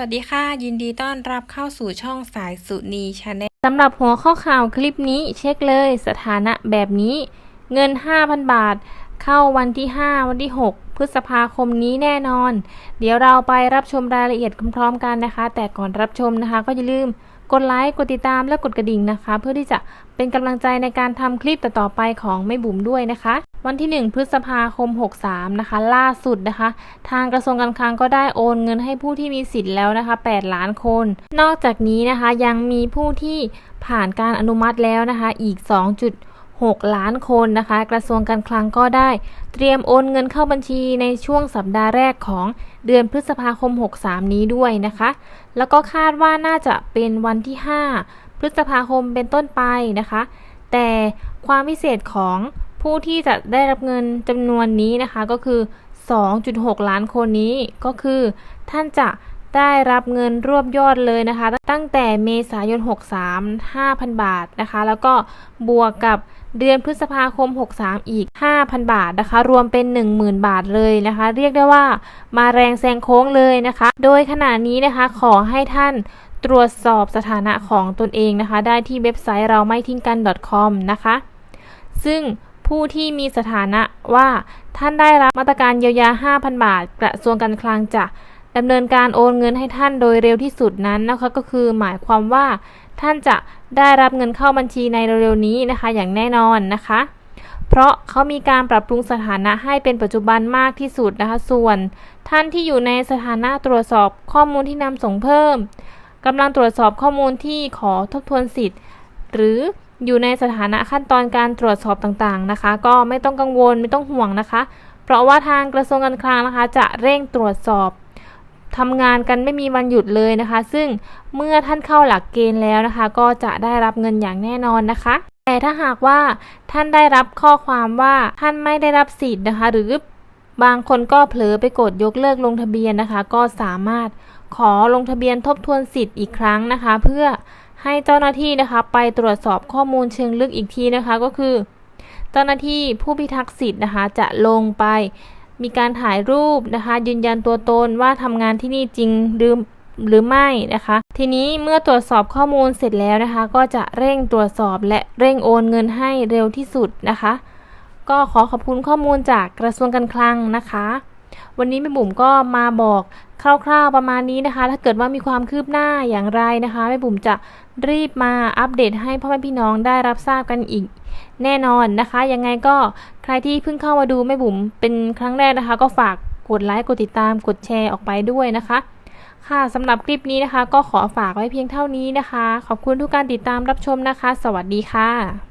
สวัสดีค่ะ ยินดีต้อนรับเข้าสู่ช่องสายสุนีชาแนลสำหรับหัวข้อข่าวคลิปนี้เช็คเลยสถานะแบบนี้ เงิน 5,000 บาท เข้าวันที่ 5 วันที่ 6 พฤษภาคมนี้แน่นอน เดี๋ยวเราไปรับชมรายละเอียดพร้อมๆกันนะคะ แต่ก่อนรับชมนะคะก็อย่าลืม กดไลค์ กดติดตามและกดกระดิ่งนะคะ เพื่อที่จะเป็นกำลังใจในการทำคลิปต่อๆไปของแม่บุ๋มด้วยนะคะ วันที่ 1 พฤษภาคม 63 นะคะ ล่าสุดนะคะ ทางกระทรวงการคลังก็ได้โอนเงินให้ผู้ที่มีสิทธิ์แล้วนะคะ 8 ล้านคน นอกจากนี้นะคะยังมีผู้ที่ผ่านการอนุมัติแล้วนะคะอีก 6 ล้านคนนะคะ กระทรวงการคลังก็ได้ เตรียมโอนเงินเข้าบัญชีในช่วงสัปดาห์แรกของเดือนพฤษภาคม 63 นี้ด้วยนะคะ แล้วก็คาดว่าน่าจะเป็นวันที่ 5 พฤษภาคมเป็นต้นไปนะคะ แต่ความพิเศษของผู้ที่จะได้รับเงินจำนวนนี้นะคะก็คือ 2.6 ล้านคนนี้ก็คือ ท่านจะ ได้รับเงินรวบยอดเลยนะคะ ตั้งแต่เมษายน 63 5,000 บาทนะคะ แล้วก็บวกกับเดือนพฤษภาคม 63 อีก 5,000 บาทนะคะ รวมเป็น 10,000 บาทเลยนะคะ เรียกได้ว่ามาแรงแซงโค้งเลยนะคะ โดยขณะนี้นะคะขอให้ท่านตรวจสอบสถานะของตนเองนะคะ ได้ที่เว็บไซต์เราไม่ทิ้งกัน .com นะคะ ซึ่งผู้ที่มีสถานะว่าท่านได้รับมาตรการเยียวยา 5,000 บาท กระทรวงการคลังจะ ดำเนินการโอนเงินให้ท่านโดยเร็วที่สุดนั้นนะคะก็คือหมายความว่าท่านจะได้รับเงินเข้าบัญชีในเร็วๆนี้นะคะ อย่างแน่นอนนะคะ เพราะเขามีการปรับปรุงสถานะให้เป็นปัจจุบันมากที่สุดนะคะ ส่วน ท่านที่อยู่ในสถานะตรวจสอบข้อมูลที่นำส่งเพิ่มกำลังตรวจสอบข้อมูลที่ขอทบทวนสิทธิ์ หรืออยู่ในสถานะขั้นตอนการตรวจสอบต่างๆนะคะ ก็ไม่ต้องกังวลไม่ต้องห่วงนะคะ เพราะว่าทางกระทรวงการคลังนะคะ จะเร่งตรวจสอบ ทำงานกันไม่มีวันหยุดเลยนะคะ ซึ่งเมื่อท่านเข้าหลักเกณฑ์แล้วนะคะ ก็จะได้รับเงินอย่างแน่นอนนะคะ แต่ถ้าหากว่าท่านได้รับข้อความว่าท่านไม่ได้รับสิทธิ์นะคะ หรือบางคนก็เผลอไปกดยกเลิกลงทะเบียนนะคะ ก็สามารถขอลงทะเบียนทบทวนสิทธิ์อีกครั้งนะคะ เพื่อให้เจ้าหน้าที่นะคะไปตรวจสอบข้อมูลเชิงลึกอีกทีนะคะก็คือ เจ้าหน้าที่ผู้พิทักษ์สิทธิ์นะคะ จะลงไป มีการถ่ายรูปนะคะ ยืนยันตัวตนว่าทำงานที่นี่จริงหรือหรือไม่นะคะ ทีนี้เมื่อตรวจสอบข้อมูลเสร็จแล้วนะคะ ก็จะเร่งตรวจสอบและเร่งโอนเงินให้เร็วที่สุดนะคะ ก็ขอขอบคุณข้อมูลจากกระทรวงการคลังนะคะ วันนี้แม่บุ๋มก็มาบอกคร่าวๆประมาณนี้นะคะ ถ้าเกิดว่ามีความคืบหน้าอย่างไรนะคะแม่บุ๋มจะรีบมาอัปเดตให้พ่อแม่พี่น้องได้รับทราบกันอีก แน่นอนนะคะ ยังไงก็ รที่เพิ่งเข้ามาดูแม่บุ๋มเป็นครั้งแรกนะคะ ก็ฝากกดไลค์กดติดตามกดแชร์ออกไปด้วยนะคะ ค่ะสำหรับคลิปนี้นะคะ ก็ขอฝากไว้เพียงเท่านี้นะคะ ขอบคุณทุกการติดตามรับชมนะคะ สวัสดีค่ะ